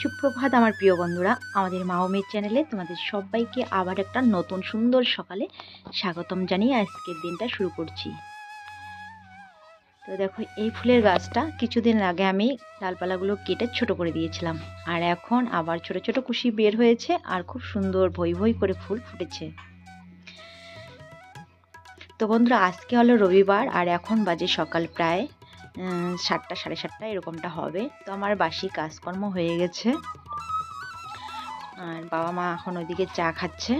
সুপ্রভাত আমার প্রিয় বন্ধুরা, আমাদের মাওমের চ্যানেলে তোমাদের সবাইকে আবার একটা নতুন সুন্দর সকালে স্বাগতম জানিয়ে আজকের দিনটা শুরু করছি। তো দেখো, এই ফুলের গাছটা কিছুদিন আগে আমি ডালপালাগুলো কেটে ছোট করে দিয়েছিলাম, আর এখন আবার ছোট ছোট কুশি বের হয়েছে আর খুব সুন্দর ভই ভই করে ফুল ফুটেছে। তো বন্ধুরা, আজকে হলো রবিবার আর এখন বাজে সকাল প্রায় সাতটা, সাড়ে সাতটা এরকমটা হবে। তো আমার বাসি কাজকর্ম হয়ে গেছে। আর বাবা মা এখন ওইদিকে চা খাচ্ছে।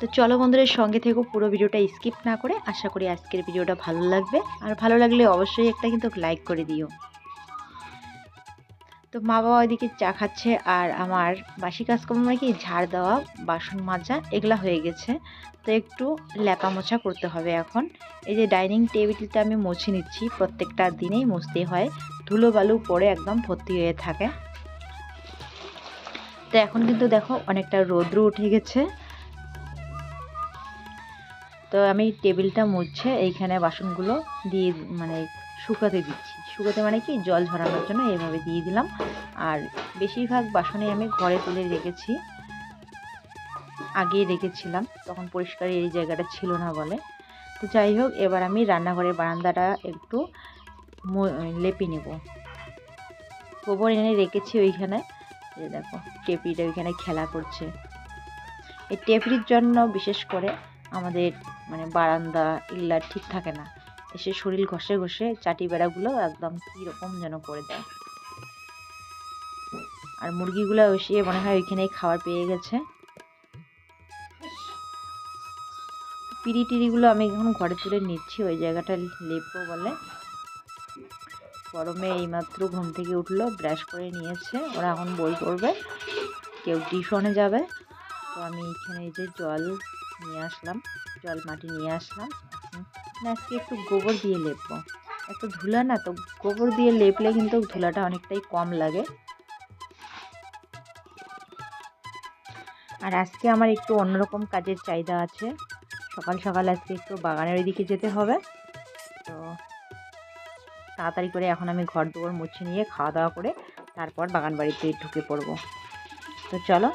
তো চলো বন্ধুদের সঙ্গে থেকে, পুরো ভিডিওটা স্কিপ না করে। আশা করি আজকের ভিডিওটা ভালো লাগবে। আর ভালো লাগলে অবশ্যই একটা কিন্তু লাইক করে দিও। তো মা বাবা ওইদিকে চা খাচ্ছে আর আমার বাসি কাজকর্ম কি ঝাড় দেওয়া, বাসন মাজা, এগুলা হয়ে গেছে। তো একটু লেপা মোছা করতে হবে এখন। এই যে ডাইনিং টেবিলটা আমি মুছে নিচ্ছি, প্রত্যেকটা দিনেই মুছতে হয়। ধুলো বালু পড়ে একদম ভর্তি হয়ে থাকে। তো এখন কিন্তু দেখো অনেকটা রৌদ্র উঠে গেছে। তো আমি টেবিলটা মুছে এইখানে বাসনগুলো দিয়ে মানে শুকাতে দিচ্ছি। শুকাতে মানে কি জল ঝরানোর জন্য এইভাবে দিয়ে দিলাম। আর বেশিরভাগ বাসনে আমি ঘরে তুলে রেখেছি। আগে রেখেছিলাম, তখন পরিষ্কার এই জায়গাটা ছিল না বলে। তো যাই হোক, এবার আমি রান্নাঘরের বারান্দাটা একটু লেপে নেব। গোবর এনে রেখেছি ওইখানে। এই দেখো টেপিটা ওইখানে খেলা করছে। এই টেপির জন্য বিশেষ করে আমাদের মানে বারান্দা এগুলা ঠিক থাকে না। এসে শরীর ঘষে ঘষে চাটি বেড়াগুলো একদম কীরকম যেন করে দেয়। আর মুরগিগুলো এসে মনে হয় ওইখানেই খাবার পেয়ে গেছে। পিড়ি টিড়িগুলো আমি এখন ঘরে তুলে নিচ্ছি, ওই জায়গাটা লেপবো বলে। গরমে এইমাত্র ঘুম থেকে উঠল, ব্রাশ করে নিয়েছে। ওরা এখন বই পড়বে, কেউ টিউশনে যাবে। তো আমি এখানে এই যে জল নিয়ে আসলাম, জল মাটি নিয়ে আসলাম। আজকে একটু গোবর দিয়ে লেপবো? একটু ধুলা না তো, গোবর দিয়ে লেপলে কিন্তু ধুলাটা অনেকটাই কম লাগে। আর আজকে আমার একটু অন্যরকম কাজের চাহিদা আছে। সকাল সকাল আজকে একটু বাগানের ওইদিকে যেতে হবে। তো তাড়াতাড়ি করে এখন আমি ঘর দুয়ার মুছে নিয়ে খাওয়া দাওয়া করে তারপর বাগান বাড়িতে ঢুকে পড়ব। তো চলো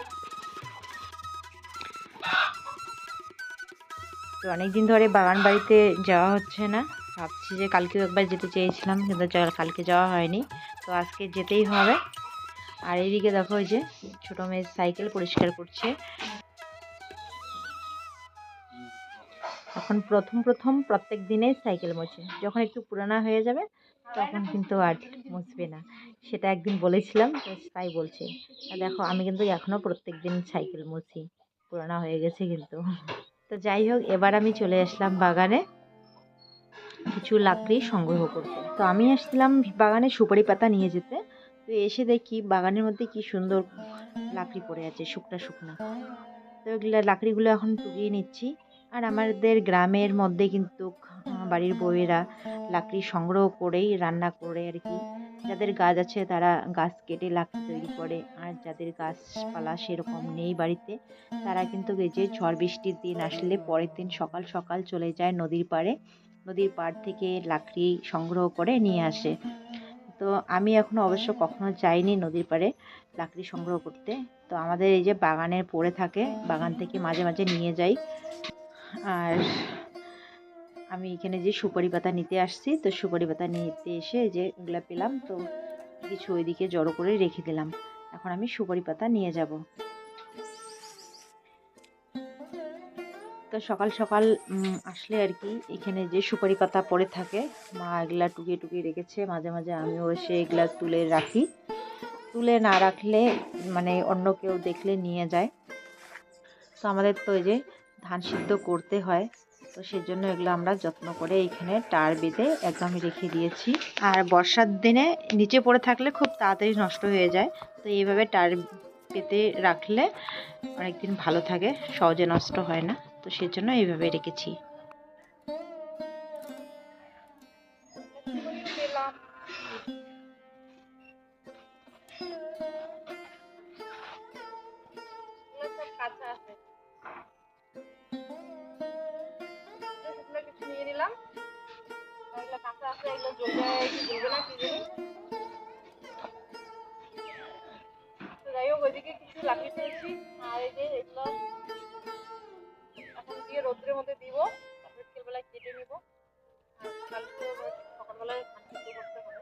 তো অনেক দিন ধরে বাগান বাড়িতে যাওয়া হচ্ছে না। ভাবছি যে কালকেও একবার যেতে চেয়েছিলাম, কিন্তু কালকে যাওয়া হয়নি। তো আজকে যেতেই হবে। আর এইদিকে দেখো ওই যে ছোটো মেয়ে সাইকেল পরিষ্কার করছে। এখন প্রথম প্রথম প্রত্যেক দিনেই সাইকেল মোছে। যখন একটু পুরানা হয়ে যাবে, তখন কিন্তু আর মুছবে না। সেটা একদিন বলেছিলাম তাই বলছে। দেখো, আমি কিন্তু এখনও প্রত্যেক দিন সাইকেল মুছি। পুরানা হয়ে গেছে কিন্তু। তো যাই হোক, এবার আমি চলে আসলাম বাগানে। কিছু লাকড়ি সংগ্রহ করতে। তো আমি আসছিলাম বাগানে সুপারি পাতা নিয়ে যেতে। তো এসে দেখি বাগানের মধ্যে কি সুন্দর লাকড়ি পড়ে আছে, শুকনা শুকনা। তো এগুলো লাকড়িগুলো এখন টুকিয়ে নিচ্ছি। আর আমাদের গ্রামের মধ্যে কিন্তু বাড়ির বউয়েরা লাকড়ি সংগ্রহ করেই রান্না করে আর কি। যাদের গাছ আছে তারা গাছ কেটে লাকড়ি তৈরি করে, আর যাদের গাছপালা সেরকম নেই বাড়িতে, তারা কিন্তু এই যে ঝড় বৃষ্টির দিন আসলে পরের দিন সকাল সকাল চলে যায় নদীর পাড়ে, নদীর পাড় থেকে লাকড়ি সংগ্রহ করে নিয়ে আসে। তো আমি এখনও অবশ্য কখনো যাইনি নদীর পাড়ে লাকড়ি সংগ্রহ করতে। তো আমাদের এই যে বাগানের পড়ে থাকে, বাগান থেকে মাঝে মাঝে নিয়ে যাই। আর আমি এখানে যে সুপারি পাতা নিতে আসছি, তো সুপারি পাতা নিতে এসে যে এগুলা পেলাম, তো কিছু ওইদিকে জড়ো করে রেখে দিলাম। এখন আমি সুপারি পাতা নিয়ে যাব। তো সকাল সকাল আসলে আর কি, এখানে যে সুপারি পাতা পড়ে থাকে, মা এগুলা টুকিয়ে টুকিয়ে রেখেছে, মাঝে মাঝে আমিও এসে এগুলা তুলে রাখি। তুলে না রাখলে মানে অন্য কেউ দেখলে নিয়ে যায়। তো আমাদের তো এই যে ধান সিদ্ধ করতে হয় তো সেজন্য এগুলো আমরা যত্ন করে এইখানে টার বেঁধে একদমই রেখে দিয়েছি। আর বর্ষার দিনে নিচে পড়ে থাকলে খুব তাড়াতাড়ি নষ্ট হয়ে যায়। তো এইভাবে টার পেতে রাখলে অনেকদিন ভালো থাকে সহজে নষ্ট হয় না। তো সেজন্য এইভাবে রেখেছি। কিছু নিয়ে নিলাম এগুলো কাঁচা আছে, এগুলো জ্বলবে জ্বলবে না, কি জানি। লাগিয়ে আর কেটে সকালবেলায় করতে হবে।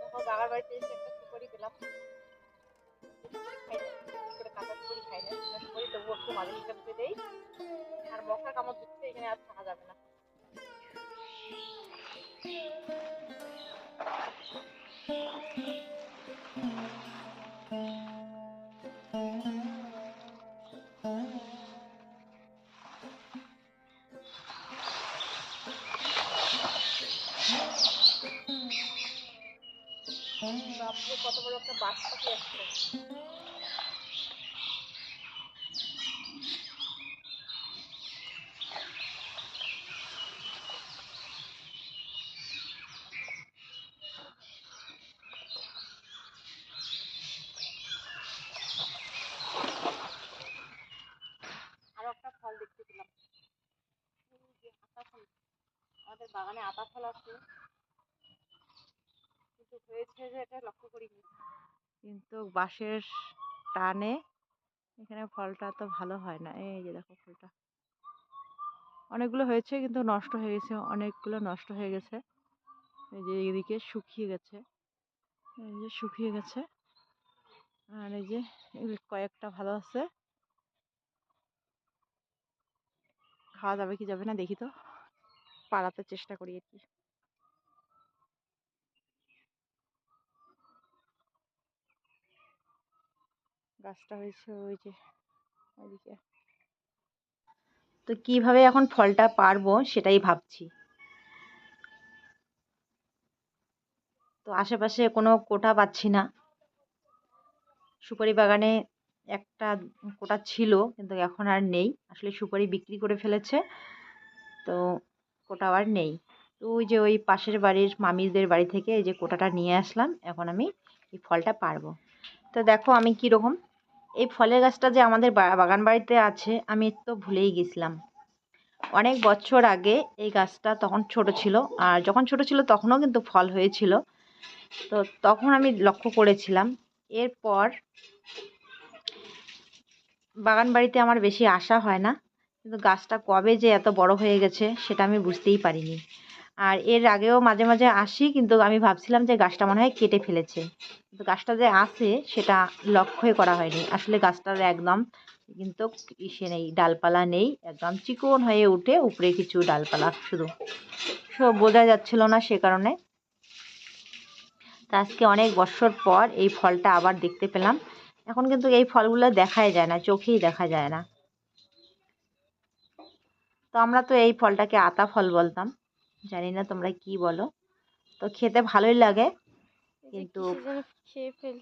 তখন বাগার বাড়িতে এসে একটা সুপারি পেলাম। কাঁচা খাই না একটু মাঝে হিসাবে দেই। আর মশা কামড় দিচ্ছে, এখানে আর থাকা যাবে না। বাপরে কত বড় একটা বাস পাখি আসছে আরও একটা ফল দেখতে পেলাম এই যে আতা ফল আমাদের বাগানে আতা ফল আছে। কিন্তু হয়েছে যে এটা লক্ষ্য করিনি। কিন্তু বাঁশের টানে এখানে ফলটা তো ভালো হয় না। এই যে দেখো ফলটা। অনেকগুলো হয়েছে কিন্তু নষ্ট হয়ে গেছে। অনেকগুলো নষ্ট হয়ে গেছে। এই যে এদিকে শুকিয়ে গেছে। এই যে শুকিয়ে গেছে। আর এই যে কয়েকটা ভালো আছে। খাওয়া যাবে কি যাবে না দেখি তো। পাড়াতে চেষ্টা করি কি। গাছটা হয়েছে ওই যে, ওইদিকে। তো কীভাবে এখন ফলটা পারব সেটাই ভাবছি। তো আশেপাশে কোনো কোটা পাচ্ছি না। সুপারি বাগানে একটা কোটা ছিল কিন্তু এখন আর নেই। আসলে সুপারি বিক্রি করে ফেলেছে। তো কোটা আর নেই। তো ওই যে ওই পাশের বাড়ির মামিদের বাড়ি থেকে এই যে কোটাটা নিয়ে আসলাম, এখন আমি এই ফলটা পারব তো দেখো আমি কীরকম এই ফলের গাছটা যে আমাদের বাগান বাড়িতে আছে, আমি তো ভুলেই গেছিলাম। অনেক বছর আগে এই গাছটা তখন ছোট ছিল, আর যখন ছোট ছিল তখনও কিন্তু ফল হয়েছিল। তো তখন আমি লক্ষ্য করেছিলাম, এরপর বাগান বাড়িতে আমার বেশি আসা হয় না। কিন্তু গাছটা কবে যে এত বড় হয়ে গেছে সেটা আমি বুঝতেই পারিনি। আর এর আগেও মাঝে মাঝে আসি, কিন্তু আমি ভাবছিলাম যে গাছটা মনে হয় কেটে ফেলেছে। কিন্তু গাছটা যে আছে সেটা লক্ষ্যই করা হয়নি। আসলে গাছটার একদম কিন্তু ইসে নেই, ডালপালা নেই, একদম চিকন হয়ে উঠে উপরে কিছু ডালপালা শুধু। সব বোঝা যাচ্ছিল না সে কারণে। তা আজকে অনেক বছর পর এই ফলটা আবার দেখতে পেলাম। এখন কিন্তু এই ফলগুলো দেখাই যায় না, চোখেই দেখা যায় না। তো আমরা তো এই ফলটাকে আতা ফল বলতাম। জানি না তোমরা কি বলো। তো খেতে ভালোই লাগে কিন্তু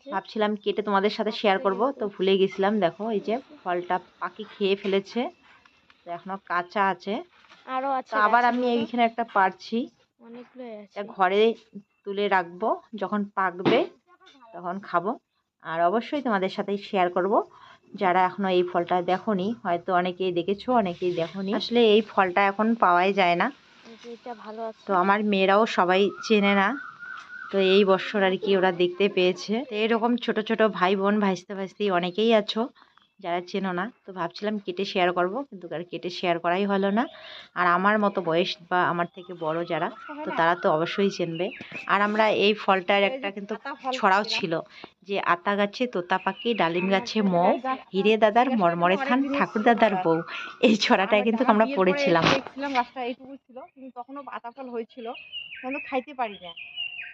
ভাবছিলাম কেটে তোমাদের সাথে শেয়ার করব। তো ভুলে গেছিলাম দেখো এই যে ফলটা পাখি খেয়ে ফেলেছে। তো এখনও কাঁচা আছে। আরও আছে আবার আমি এইখানে একটা পারছি। এটা ঘরে তুলে রাখব। যখন পাকবে তখন খাব। আর অবশ্যই তোমাদের সাথে শেয়ার করব। যারা এখনও এই ফলটা দেখনি হয়তো অনেকেই দেখেছ অনেকেই দেখনি। আসলে এই ফলটা এখন পাওয়াই যায় না। এটা ভালো তো আমার মেয়েরাও সবাই চেনে না। তো এই বছর আর কি ওরা দেখতে পেয়েছে। তো এরকম ছোট ছোট ভাই বোন ভাইসতে ভাইসতেই অনেকেই আছো। যারা চেনো না তো ভাবছিলাম কেটে শেয়ার করব কিন্তু আর কেটে শেয়ার করাই হলো না। আর আমার মতো বয়স বা আমার থেকে বড় যারা তো তারা তো অবশ্যই চেনবে। আর আমরা এই ফলটার একটা কিন্তু ছড়াও ছিল যে আতা গাছে তোতা পাখি ডালিম গাছে মৌ হিরে দাদার মরমরে থান ঠাকুর দাদার বউ। এই ছড়াটায় কিন্তু আমরা পড়েছিলাম। দেখছিলাম গাছটা এইটুকু ছিল কিন্তু তখনও আতা ফল হয়েছিল কিন্তু খাইতে পারি না।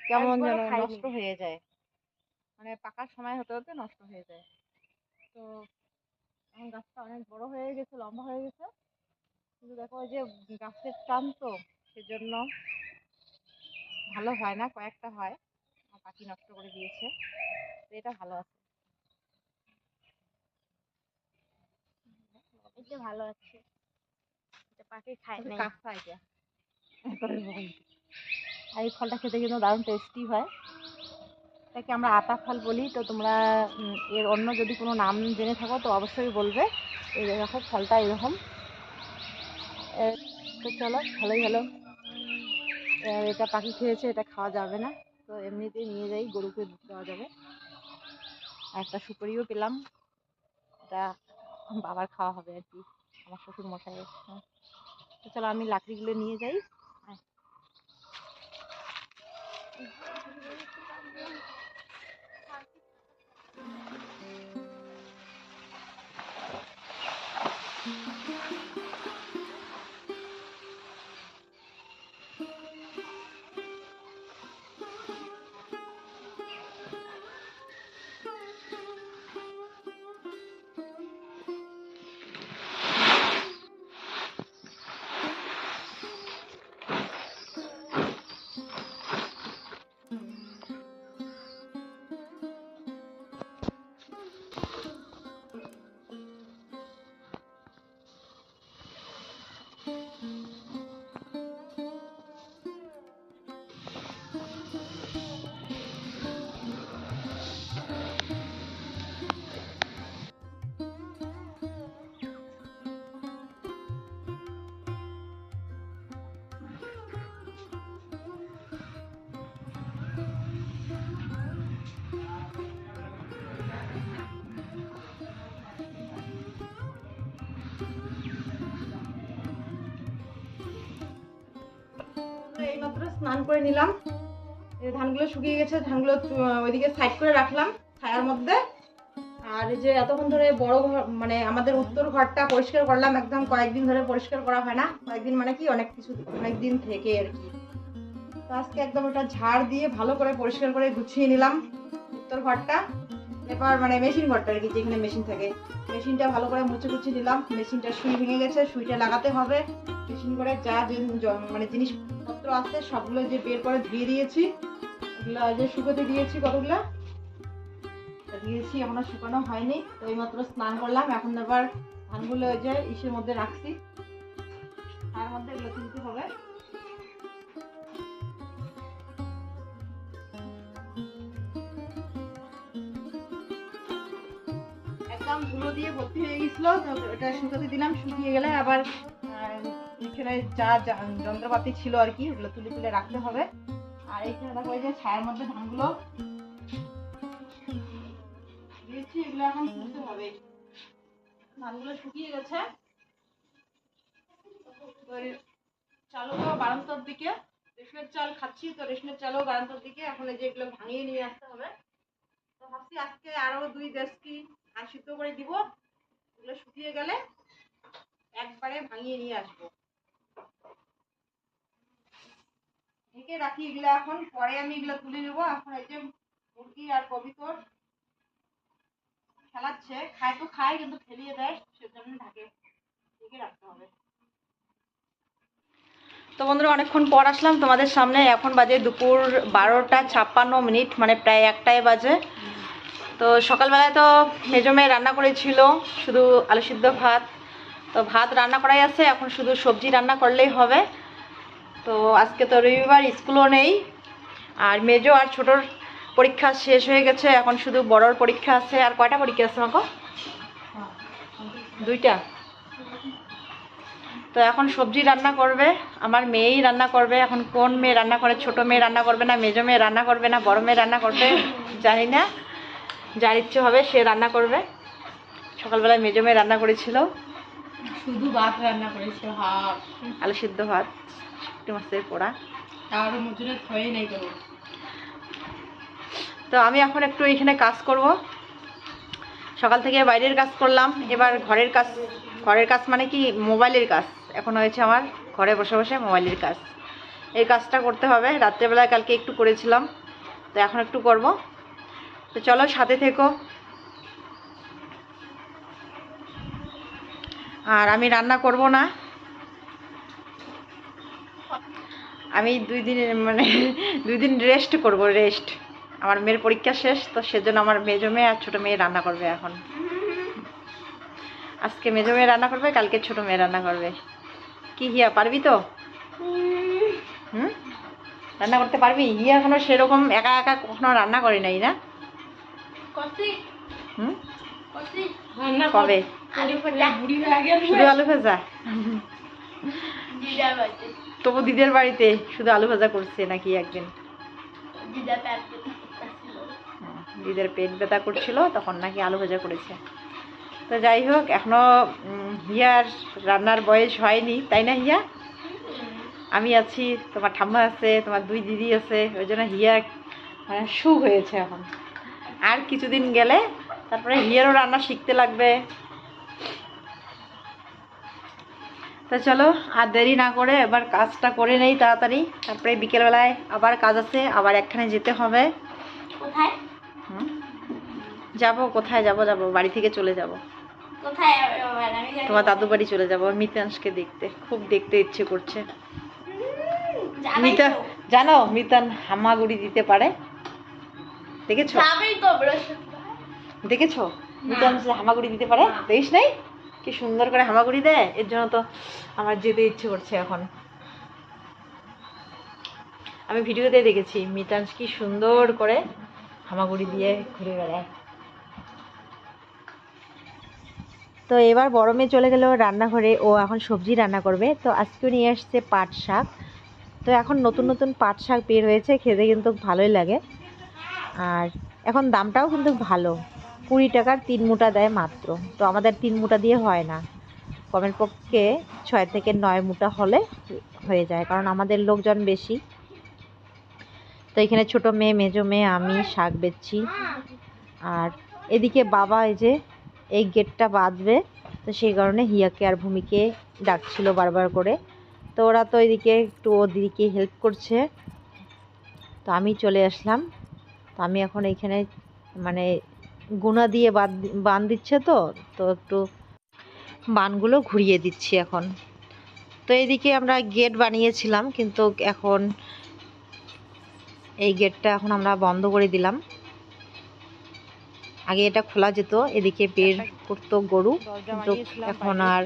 কেমন যেন নষ্ট হয়ে যায়। মানে পাকার সময় হতে হতে নষ্ট হয়ে যায়। তো এখন গাছটা অনেক বড় হয়ে গেছে লম্বা হয়ে গেছে। কিন্তু দেখো যে গাছের টান তো সেজন্য ভালো হয় না কয়েকটা হয়। আর পাখি নষ্ট করে দিয়েছে তো এটা ভালো আছে। এটা ভালো আছে। এটা পাখি খায় না কাঁচা এটা। আর এই ফলটা খেতে কিন্তু দারুণ টেস্টি হয়। এটাকে আমরা আতা ফল বলি, তো তোমরা এর অন্য যদি কোনো নাম জেনে থাকো, তো অবশ্যই বলবে। এই দেখো, ফলটা এরকম। তো চলো, ভালোই হলো। এটা পাখি খেয়েছে, এটা খাওয়া যাবে না। তো এমনিতেই নিয়ে যাই, গরুকে দেওয়া যাবে। আর একটা সুপারিও পেলাম। এটা বাবার খাওয়া হবে আর কি, আমার শ্বশুর হ্যাঁ। তো চলো, আমি লাকড়িগুলো নিয়ে যাই। স্নান করে নিলাম। ধানগুলো শুকিয়ে গেছে, ধানগুলো ওইদিকে সাইড করে রাখলাম ছায়ার মধ্যে। আর যে এতক্ষণ ধরে বড় ঘর মানে আমাদের উত্তর ঘরটা পরিষ্কার করলাম, একদম কয়েকদিন ধরে পরিষ্কার করা হয় না। কয়েকদিন মানে কি, অনেক কিছু অনেকদিন থেকে আর কি। তো আজকে একদম ওটা ঝাড় দিয়ে ভালো করে পরিষ্কার করে গুছিয়ে নিলাম উত্তর ঘরটা। এবার মানে মেশিন ঘরটা আর কি, যেখানে মেশিন থাকে। মেশিনটা ভালো করে মুছে মুছে নিলাম। মেশিনটা সুই ভেঙে গেছে, সুইটা লাগাতে হবে। মেশিন করে যা মানে জিনিসপত্র আছে, সবগুলো যে বের করে ধুয়ে দিয়েছি এগুলো যে শুকোতে দিয়েছি কতগুলো? দিয়েছি, এখনও শুকানো হয়নি। তো এইমাত্র স্নান করলাম। এখন আবার ধানগুলো যে ইসের মধ্যে রাখছি। তার মধ্যে এগুলো তুলতে হবে। একদম ধুলো দিয়ে ভর্তি হয়ে গেছিল ওটা শুকাতে দিলাম, শুকিয়ে গেলে আবার এখানে যা যন্ত্রপাতি ছিল আর কি, ওগুলো তুলে তুলে রাখতে হবে। আর এইখানে দেখো যে ছায়ার মধ্যে ধানগুলো। দিকে। রেশনের চাল খাচ্ছি, তো রেশনের চালও বারান্তার দিকে। এখন এই যে এগুলো ভাঙিয়ে নিয়ে আসতে হবে। তো ভাবছি আজকে আরও দুই দেশকি আর সিদ্ধ করে দিব। এগুলো শুকিয়ে গেলে একবারে ভাঙিয়ে নিয়ে আসব। ঢেকে রাখি এগুলো এখন। পরে আমি এগুলো তুলে নেব। এখন এই যে মুরগি আর কবিতর খেলাচ্ছে। খায় তো খায়, কিন্তু ফেলিয়ে দেয়। সেজন্য ঢাকে ঢেকে রাখতে হবে। তো বন্ধুরা, অনেকক্ষণ পর আসলাম তোমাদের সামনে। এখন বাজে দুপুর বারোটা ছাপ্পান্ন মিনিট মানে প্রায় একটাই বাজে। তো সকালবেলায় তো মেজো মেয়ে রান্না করেছিল, শুধু আলু সিদ্ধ ভাত। তো ভাত রান্না করাই আছে, এখন শুধু সবজি রান্না করলেই হবে। তো আজকে তো রবিবার, স্কুলও নেই। আর মেজো আর ছোটোর পরীক্ষা শেষ হয়ে গেছে, এখন শুধু বড়র পরীক্ষা আছে। আর কয়টা পরীক্ষা আছে মাকো দুইটা। তো এখন সবজি রান্না করবে, আমার মেয়েই রান্না করবে। এখন কোন মেয়ে রান্না করে, ছোট মেয়ে রান্না করবে না, মেজো মেয়ে রান্না করবে না, বড় মেয়ে রান্না করবে, জানি না। যার ইচ্ছে হবে সে রান্না করবে। সকালবেলায় মেজো মেয়ে রান্না করেছিল। শুধু ভাত রান্না করেছে হাফ আলু সিদ্ধ ভাত শুক্তি মাছের পোড়া। তার মজুরে হয়ে নাই কোনো। তো আমি এখন একটু এখানে কাজ করব। সকাল থেকে বাইরের কাজ করলাম। এবার ঘরের কাজ ঘরের কাজ মানে কি? মোবাইলের কাজ। এখন হয়েছে আমার ঘরে বসে বসে মোবাইলের কাজ। এই কাজটা করতে হবে। রাত্রেবেলায় কালকে একটু করেছিলাম। তো এখন একটু করব। তো চলো সাথে থেকো। আর আমি রান্না করব না। আমি দুই দিন মানে দুই দিন রেস্ট করব রেস্ট আমার মেয়ের পরীক্ষা শেষ, তো সেজন্য আমার মেজো মেয়ে আর ছোটো মেয়ে রান্না করবে এখন। আজকে মেজো মেয়ে রান্না করবে, কালকে ছোটো মেয়ে রান্না করবে। কি হিয়া, পারবি তো? হুম? রান্না করতে পারবি? হিয়া এখনও সেরকম একা একা কখনো রান্না করে নাই না? কবে? হয়ে শুধু আলু ভাজা? তবু দিদের বাড়িতে শুধু আলু ভাজা করছে নাকি একদিন? দিদের পেট ব্যথা করছিল তখন নাকি আলু ভাজা করেছে। তো যাই হোক এখনও হিয়ার রান্নার বয়স হয়নি তাই না হিয়া? আমি আছি তোমার ঠাম্মা আছে তোমার দুই দিদি আছে ওই জন্য হিয়া মানে সু হয়েছে এখন। আর কিছুদিন গেলে তারপরে হিয়ারও রান্না শিখতে লাগবে। তো চলো আর দেরি না করে এবার কাজটা করে নেই তাড়াতাড়ি। তারপরে বিকেলবেলায় আবার কাজ আছে আবার একখানে যেতে হবে। কোথায়। যাব কোথায় যাব যাব বাড়ি থেকে চলে যাব। তোমার দাদু বাড়ি চলে যাব মিতাংশকে দেখতে। খুব দেখতে ইচ্ছে করছে। মিতা। জানো মিতান হামাগুড়ি দিতে পারে। দেখেছ? দেখেছ? মিতান হামাগুড়ি দিতে পারে? দেখিস নাই? কি সুন্দর করে হামাগুড়ি দেয়। এর জন্য তো আমার যেতে ইচ্ছে করছে এখন। আমি ভিডিওতে দেখেছি মিতাংশ কি সুন্দর করে হামাগুড়ি দিয়ে ঘুরে বেড়ায়। তো এবার বড় মেয়ে চলে গেল রান্নাঘরে। ও এখন সবজি রান্না করবে। তো আজকেও নিয়ে আসছে পাট শাক। তো এখন নতুন নতুন পাট শাক বের হয়েছে। খেতে কিন্তু ভালোই লাগে। আর এখন দামটাও কিন্তু ভালো। কুড়ি টাকার তিন মুটা দেয় মাত্র। তো আমাদের তিন মুটা দিয়ে হয় না। কমের পক্ষে ছয় থেকে নয় মুটা হলে হয়ে যায়, কারণ আমাদের লোকজন বেশি। তো এখানে ছোট মেয়ে, মেজো মেয়ে, আমি শাক বেচছি। আর এদিকে বাবা এই যে, এই গেটটা বাঁধবে। তো সেই কারণে হিয়াকে আর ভূমিকে ডাকছিল বারবার করে। তো ওরা তো এদিকে একটু ওদিকে হেল্প করছে। তো আমি চলে আসলাম। তো আমি এখন এইখানে মানে গুণা দিয়ে বাদ বান দিচ্ছে তো তো একটু বানগুলো ঘুরিয়ে দিচ্ছি এখন। তো এইদিকে আমরা গেট বানিয়েছিলাম কিন্তু এখন এই গেটটা এখন আমরা বন্ধ করে দিলাম। আগে এটা খোলা যেত এদিকে বের করতো গরু কিন্তু এখন আর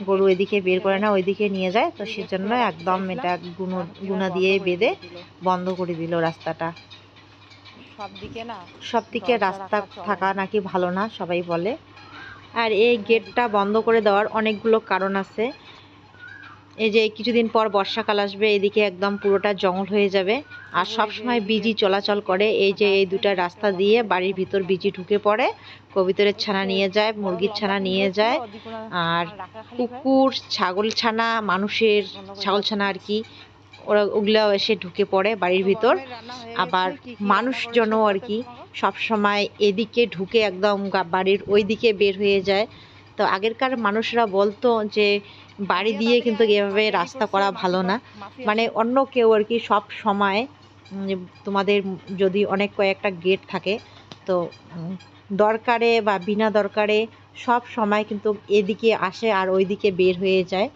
গরু এদিকে বের করে না ওইদিকে নিয়ে যায়। তো সেজন্য একদম এটা গুনো গুনা দিয়ে বেঁধে বন্ধ করে দিল রাস্তাটা। সব দিকে রাস্তা থাকা নাকি ভালো না সবাই বলে। আর এই গেটটা বন্ধ করে দেওয়ার অনেকগুলো কারণ আছে। এই যে কিছুদিন পর বর্ষাকাল আসবে এদিকে একদম পুরোটা জঙ্গল হয়ে যাবে। আর সব সময় বিজি চলাচল করে এই যে এই দুটা রাস্তা দিয়ে বাড়ির ভিতর বিজি ঢুকে পড়ে কবিতরের ছানা নিয়ে যায় মুরগির ছানা নিয়ে যায় আর কুকুর ছাগল ছানা মানুষের ছাগল ছানা আর কি ওরা ওগুলাও এসে ঢুকে পড়ে বাড়ির ভিতর। আবার মানুষজনও আর কি সব সময় এদিকে ঢুকে একদম বাড়ির ওই দিকে বের হয়ে যায়। তো আগেরকার মানুষরা বলতো যে বাড়ি দিয়ে কিন্তু এভাবে রাস্তা করা ভালো না। মানে অন্য কেউ আর কি সব সময় তোমাদের যদি অনেক কয়েকটা গেট থাকে তো দরকারে বা বিনা দরকারে সব সময় কিন্তু এদিকে আসে আর ওইদিকে বের হয়ে যায়।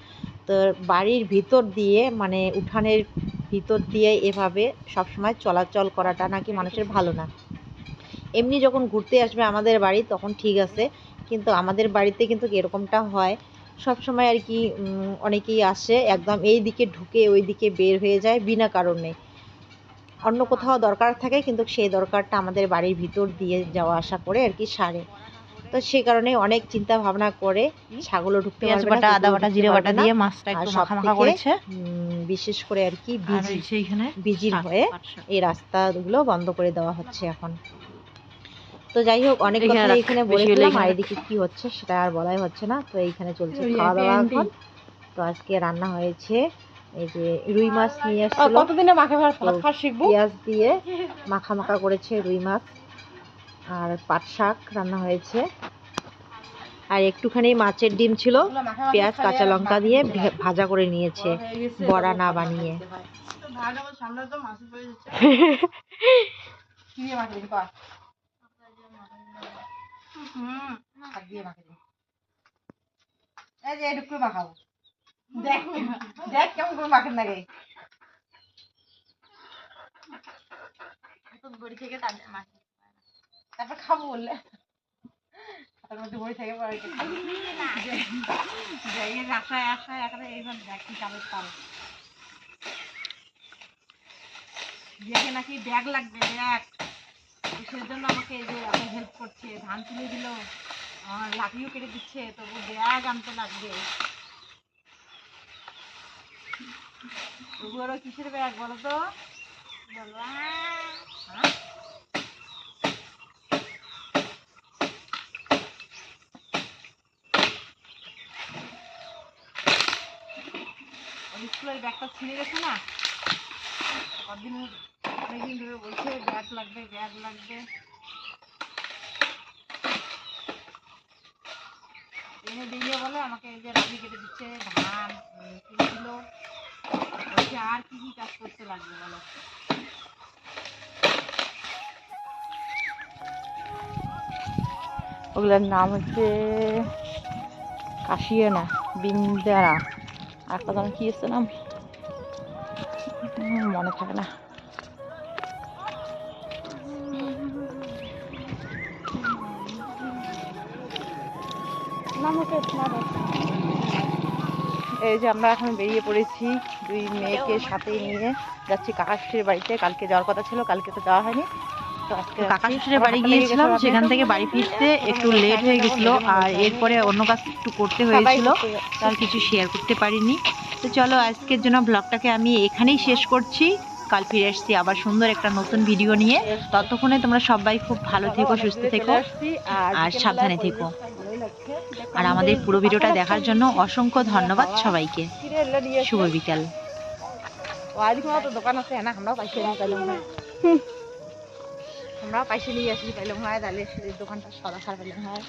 তো বাড়ির ভিতর দিয়ে মানে উঠানের ভিতর দিয়ে এভাবে সব সময় চলাচল করাটা নাকি মানুষের ভালো না। এমনি যখন ঘুরতে আসবে আমাদের বাড়ি তখন ঠিক আছে, কিন্তু আমাদের বাড়িতে কিন্তু এরকমটা হয় সব সময় আর কি অনেকেই আসে, একদম এই দিকে ঢুকে ওই দিকে বের হয়ে যায় বিনা কারণে। অন্য কোথাও দরকার থাকে কিন্তু সেই দরকারটা আমাদের বাড়ির ভিতর দিয়ে যাওয়া আসা করে আর কি সারে। তো সেই কারণে অনেক চিন্তা ভাবনা করে ছাগলও ঢুকতে পারবে না বাটা আদা বাটা জিরে বাটা। দিয়ে মাছটা একটু মাখা মাখা করেছে। বিশেষ করে আর কি বিজি সেইখানে বিজির হয়ে। এই রাস্তাগুলো বন্ধ করে দেওয়া হচ্ছে এখন। তো যাই হোক অনেক কথা এখানে বলে দিলাম আর এদিকে কি হচ্ছে সেটা আর বলাই হচ্ছে না। তো এইখানে চলছে খাওয়া দাওয়া এখন। তো আজকে রান্না হয়েছে এই যে রুই মাছ নিয়ে আসছিল কতদিনে মাখা ভাত শিখব? পেঁয়াজ দিয়ে মাখা মাখা করেছে রুই মাছ। আর পাট শাক রান্না হয়েছে। আর একটুখানি মাছের ডিম ছিল পেঁয়াজ কাঁচা লঙ্কা দিয়ে ভে- ভাজা করে নিয়েছে বড়া না বানিয়ে। দেখ দেখ কেমন করে মাখেন লাগে বড়ি থেকে তারপর খাব বললে। হাতের মধ্যে থেকে পরে আশায় আশায় এইবার দেখি নাকি ব্যাগ লাগবে ব্যাগ সেই জন্য আমাকে এই যে এখন হেল্প করছে? ধান তুলে দিল আমার লাঠিও কেটে দিচ্ছে তবু ব্যাগ আনতে লাগবে। তবু আরও কিসের ব্যাগ বলো তো? হ্যাঁ? স্কুলের ব্যাগটা ছিঁড়ে গেছে না? কদিন অনেকদিন ধরে বলছে, ব্যাগ লাগবে ব্যাগ লাগবে। এনে দিয়ে বলে, আমাকে এই যে রাজি কেটে দিচ্ছে, ধান তিন কিলো বলছে, আর কি কি কাজ করতে লাগবে বলো? ওগুলোর নাম হচ্ছে কাশিয়ানা, বিন্দারা। আর একটা যেন কি নাম মনে থাকে না। এই যে আমরা এখন বেরিয়ে পড়েছি দুই মেয়েকে সাথে নিয়ে। যাচ্ছি কাকা শ্বশুরের বাড়িতে। কালকে যাওয়ার কথা ছিল, কালকে তো যাওয়া হয়নি। কাকা শ্বশুরের বাড়ি গিয়েছিলাম সেখান থেকে বাড়ি ফিরতে একটু লেট হয়ে গেছিল আর এরপরে অন্য কাজ একটু করতে হয়েছিল তার কিছু শেয়ার করতে পারিনি। তো চলো আজকের জন্য ব্লগটাকে আমি এখানেই শেষ করছি। কাল ফিরে আসছি আবার সুন্দর একটা নতুন ভিডিও নিয়ে। ততক্ষণে তোমরা সবাই খুব ভালো থেকো সুস্থ থেকো আর সাবধানে থেকো। আর আমাদের পুরো ভিডিওটা দেখার জন্য অসংখ্য ধন্যবাদ সবাইকে। শুভ বিকাল। দোকান আছে না? আমরাও পাইছে আমরাও পাইছে নিয়ে আসি পাইলাম হয় তাহলে দোকানটা সদা সার পাইলাম হয়।